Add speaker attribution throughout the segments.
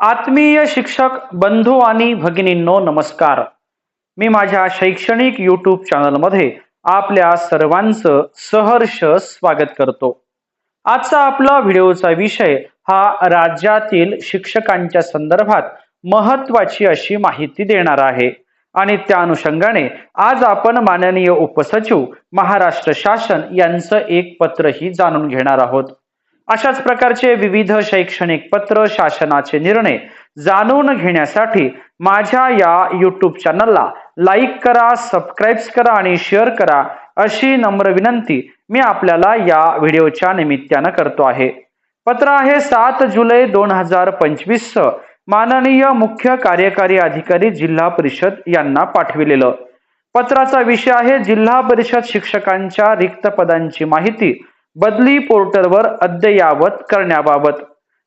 Speaker 1: आत्मीय शिक्षक बंधू आणि भगिनींनो नमस्कार. मी माझ्या शैक्षणिक यूट्यूब चॅनलमध्ये आपल्या सर्वांचं सहर्ष स्वागत करतो. आजचा आपला व्हिडिओचा विषय हा राज्यातील शिक्षकांच्या संदर्भात महत्वाची अशी माहिती देणार आहे. आणि त्या अनुषंगाने आज आपण माननीय उपसचिव महाराष्ट्र शासन यांचं एक पत्रही जाणून घेणार आहोत. अशाच प्रकारचे विविध शैक्षणिक पत्र शासनाचे निर्णय जाणून घेण्यासाठी माझ्या या युट्यूब चॅनलला लाईक करा सबस्क्राईब करा आणि शेअर करा अशी नम्र विनंती मी आपल्याला या व्हिडिओच्या निमित्तानं करतो आहे. पत्र आहे सात जुलै दोन हजार पंचवीस माननीय मुख्य कार्यकारी अधिकारी जिल्हा परिषद यांना पाठविलेलं. पत्राचा विषय आहे जिल्हा परिषद शिक्षकांच्या रिक्त पदांची माहिती बदली पोर्टलवर अद्ययावत करण्याबाबत.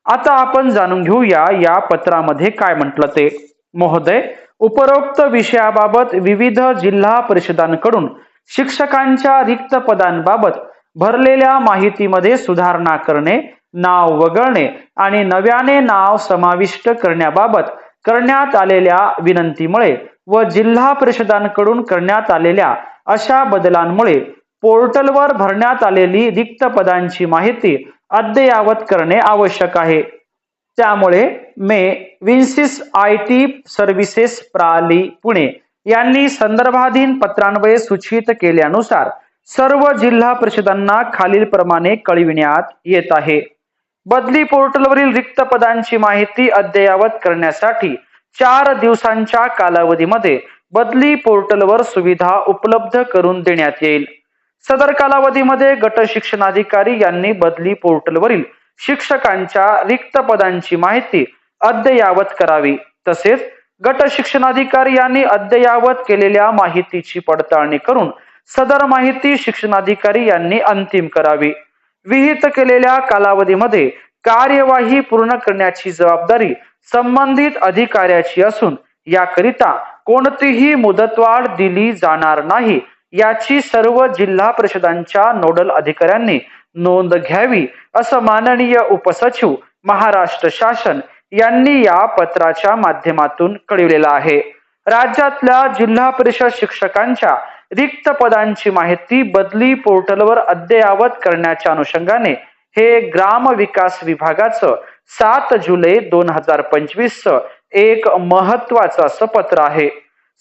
Speaker 1: आता आपण जाणून घेऊया या पत्रामध्ये काय म्हटलं ते. महोदय उपरोक्त विषयाबाबत विविध जिल्हा परिषदांकडून शिक्षकांच्या रिक्त पदांबाबत भरलेल्या माहितीमध्ये सुधारणा करणे नाव वगळणे आणि नव्याने नाव समाविष्ट करण्याबाबत करण्यात आलेल्या विनंतीमुळे व जिल्हा परिषदांकडून करण्यात आलेल्या अशा बदलांमुळे पोर्टलवर भरण्यात आलेली रिक्त पदांची माहिती अद्ययावत करणे आवश्यक आहे. त्यामुळे मे विन्सिस आय टी सर्व्हिसेस प्राली पुणे यांनी संदर्भाधीन पत्रान्वये सूचित केल्यानुसार सर्व जिल्हा परिषदांना खालीलप्रमाणे कळविण्यात येत आहे. बदली पोर्टलवरील रिक्त पदांची माहिती अद्ययावत करण्यासाठी चार दिवसांच्या कालावधीमध्ये बदली पोर्टलवर सुविधा उपलब्ध करून देण्यात येईल. सदर कालावधीमध्ये गट शिक्षणाधिकारी यांनी बदली पोर्टलवरील शिक्षकांच्या रिक्त पदांची माहिती अद्ययावत करावी. तसेच गट शिक्षणाधिकारी यांनी अद्ययावत केलेल्या माहितीची पडताळणी करून सदर माहिती शिक्षणाधिकारी यांनी अंतिम करावी. विहित केलेल्या कालावधीमध्ये कार्यवाही पूर्ण करण्याची जबाबदारी संबंधित अधिकाऱ्याची असून याकरिता कोणतीही मुदतवाढ दिली जाणार नाही याची सर्व जिल्हा परिषदांच्या नोडल अधिकाऱ्यांनी नोंद घ्यावी असं माननीय उपसचिव महाराष्ट्र शासन यांनी या पत्राच्या माध्यमातून कळविलेलं आहे. राज्यातल्या जिल्हा परिषद शिक्षकांच्या रिक्त पदांची माहिती बदली पोर्टलवर अद्ययावत करण्याच्या अनुषंगाने हे ग्राम विकास विभागाचं सात जुलै दोन हजार पंचवीस एक महत्वाचं असं पत्र आहे.